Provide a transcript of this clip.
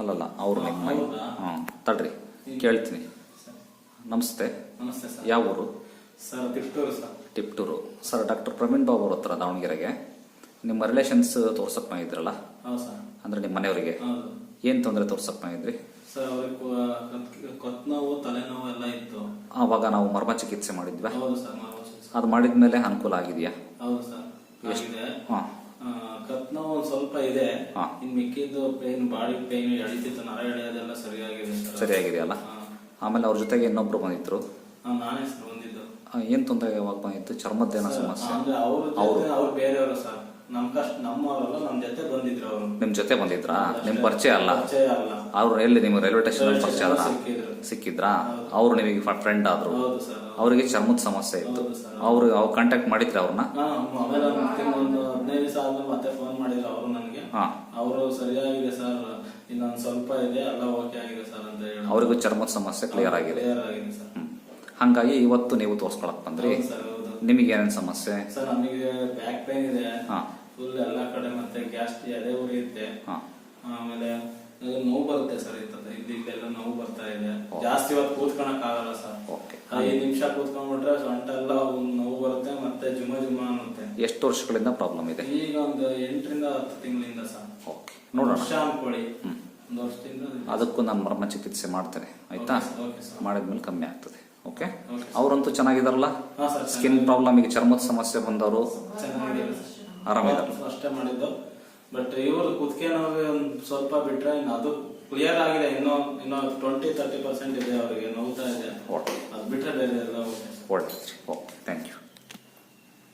ಅಲ್ಲಲ್ಲ ಅವರು ನಿಮ್ಮ ಹಾಂ ತಡ್ರಿ ಕೇಳ್ತೀನಿ. ನಮಸ್ತೆ. ನಮಸ್ತೆ ಸರ್. ಯಾವ ಊರು? Sir Tiptur sir. Tiptur sir doctor Praveen Babu ಅವ್ರ ಹತ್ರ ದಾವಣಗೆರೆಗೆ. ನಿಮ್ಮ ರಿಲೇಷನ್ಸ್ ತೋರ್ಸಕ್ ಮಾಡಿದ್ರಲ್ಲ ಹೌದು ಸರ್. ಅಂದರೆ ನಿಮ್ಮ ಮನೆಯವರಿಗೆ. ಹೌದು. ಏನು ತೊಂದರೆ ತೋರ್ಸಕ್ ಮಾಡಿದ್ರಿ ಸರ್ ಅವ್ರಿಗೆ ಕೊತ್ ನೋವು ತಲೆನೋವು ಎಲ್ಲ ಇತ್ತು. ಆವಾಗ ನಾವು ಮರ್ಮ ಚಿಕಿತ್ಸೆ ಮಾಡಿದ್ವಿ? ಹೌದು ಸರ್ ಅದು. ಅದು ಮಾಡಿದ್ಮೇಲೆ ಅನುಕೂಲ ಆಗಿದೆಯಾ? ಹೌದು ಸರ್. ಆಗಿದೆ. ಹಾಂ. ಆ, ಕತ್ ಒಂದ್ ಸ್ವಲ್ಪ ಇದೆ. ಹಾ. ಇನ್ ಮಿಕ್ಕಿದ್ದು ಪೇನ್ ಬಾಡಿ ಪೇನ್ ಎಳಿತಿತ್ತು ನರ ಎಳೆಯೋದೆಲ್ಲ ಸರಿಯಾಗಿದೆ ಸರ್ ಸರಿಯಾಗಿದೆಯಲ್ಲ? ಆಮೇಲೆ ಅವ್ರ ಜೊತೆಗೆ ಇನ್ನೊಬ್ರು ಬಂದಿದ್ರು. ನಾನೇ ಸರ್ ಬಂದಿದ್ದು. ಏನು ತೊಂದರೆ ಯಾವಾಗ ಬಂದಿತ್ತು? ಚರ್ಮದ್ದೇನೋ ಸಮಸ್ಯೆ. ಅಂದ್ರೆ ಅವ್ರ ಅವ್ರು ಜೊತೆ ಅವ್ರು. ಬೇರೆಯವರು ಸರ್. ನಮ್ ಕಷ್ಟ ನಮ್ಮವರಲ್ಲ ನಮ್ ಜೊತೆ ಬಂದಿದ್ರು ಅವರು. ನಿಮ್ಮ ಜೊತೆ ಬಂದಿದ್ರಾ? ನಿಮ್ಮ ಪರಿಚಯ ಅಲ್ಲ? ಪರಿಚಯ ಅಲ್ಲ. ಅವ್ರು ಎಲ್ಲಿ ನಿಮ್ಗೆ ರೈಲ್ವೆ ಸ್ಟೇಷನ್ ಪರಿಚಯ ಆದ್ರ ಸಿಕ್ಕಿದ್ರು. ಸಿಕ್ಕಿದ್ರಾ? ಅವ್ರು ನಿಮಗೆ ಫ್ರೆಂಡ್ ಆದ್ರು. ಹೌದು ಸರ್ ಅವರಿಗೆ ಚರ್ಮದ ಸಮಸ್ಯೆ ಇತ್ತು. ಅವ್ರು ಅವ್ರು ಕಾಂಟ್ಯಾಕ್ಟ್ ಮಾಡಿದ್ರೆ ಅವ್ರನ್ನ? ಹಾ, ಆಮೇಲೆ ಒಂದು ಹದಿನೈದು ದಿವಸ ಆದ್ಮೇಲೆ ಮತ್ತೆ ಫೋನ್ ಮಾಡಿದ್ರು ಅವರು ನನಗೆ. ಹಾ. ಅವರು ಸರಿಯಾಗಿದೆ ಸರ್. ಇನ್ನೊಂದು ಸ್ವಲ್ಪ ಇದೆ ಎಲ್ಲ ಓಕೆ ಆಗಿದೆ ಸರ್ ಅಂತ ಹೇಳಿ. ಅವರಿಗೂ ಚರ್ಮದ ಸಮಸ್ಯೆ ಕ್ಲಿಯರ್ ಆಗಿದೆ. ಕ್ಲಿಯರ್ ಆಗಿದೆ ಸರ್. ಹಂಗಾಗಿ ಇವತ್ತು ನೀವು ತೋರ್ಸ್ಕೊಳಕ್ ಬಂದ್ರಿ. ನಿಮಗೆ ಏನೇನು ಸಮಸ್ಯೆ? ಸರ್ ನಮಗೆ ಬ್ಯಾಕ್ ಪೇನ್ ಇದೆ. ಹಾ. ಫುಲ್ ಎಲ್ಲಾ ಕಡೆ ಮತ್ತೆ ಗ್ಯಾಸ್ಟ್ರಿ ಅದೇ ಉರಿಯುತ್ತೆ ಹಾ. ಆಮೇಲೆ ನೋವು ಬರುತ್ತೆ ಸರ್ ಇಲ್ಲಿ ಇಲ್ಲೆಲ್ಲ ನೋವು ಬರ್ತಾ ಇದೆ. ಜಾಸ್ತಿ ಹೊತ್ತು ಕೂತ್ಕೊಳಕ್ ಆಗಲ್ಲ ಸರ್. ಓಕೆ. ಐದು ನಿಮಿಷ ಕೂತ್ಕೊಂಡ್ಬಿಟ್ರೆ ಸೊಂಟೆಲ್ಲ ಒಂದ್ ನೋವು ಬರುತ್ತೆ ಮತ್ತೆ ಜುಮ ಜುಮ ಅನ್ನುತ್ತೆ. ಎಷ್ಟು ವರ್ಷಗಳಿಂದ ಪ್ರಾಬ್ಲಮ್ ಇದೆ? ಈಗ ಒಂದು ಎಂಟರಿಂದ ಹತ್ತು ತಿಂಗಳಿಂದ ಸರ್. ಓಕೆ. ನೋಡೋಣ. ವರ್ಷ ಅನ್ಕೊಳ್ಳಿ. ಒಂದು ವರ್ಷದಿಂದ. ಅದಕ್ಕೂ ನಾನು ಮರ್ಮ ಚಿಕಿತ್ಸೆ ಮಾಡ್ತೇನೆ ಆಯ್ತಾ. ಮಾಡಿದ್ಮೇಲೆ ಕಮ್ಮಿ ಆಗ್ತದೆ. ಓಕೆ. ಅವರಂತೂ ಚೆನ್ನಾಗಿದಾರಲ್ಲ? ಹಾ ಸರ್ ಸ್ಕಿನ್ ಪ್ರಾಬ್ಲಮ್ ಈಗ ಚರ್ಮದ ಸಮಸ್ಯೆ ಬಂದವರು ಆರಾಮಿದ್ದಾರೆ. ಅಷ್ಟೇ ಮಾಡಿದ್ದು. ಬಟ್ ಇವರು ಕುತ್ತಿಗೆ ನೋವು ಸ್ವಲ್ಪ ಬಿಟ್ರೆ ಇನ್ನು ಅದು ಕ್ಲಿಯರ್ ಆಗಿದೆ. ಇನ್ನೂ ಇನ್ನೂ ಟ್ವೆಂಟಿ ತರ್ಟಿ ಪರ್ಸೆಂಟ್ ಇದೆ ಅವರಿಗೆ ನೋವುತ್ತಾ ಇದೆ. ಅದು ಬಿಟ್ರೆ ಬೇರೆ ಎಲ್ಲ ಓಕೆ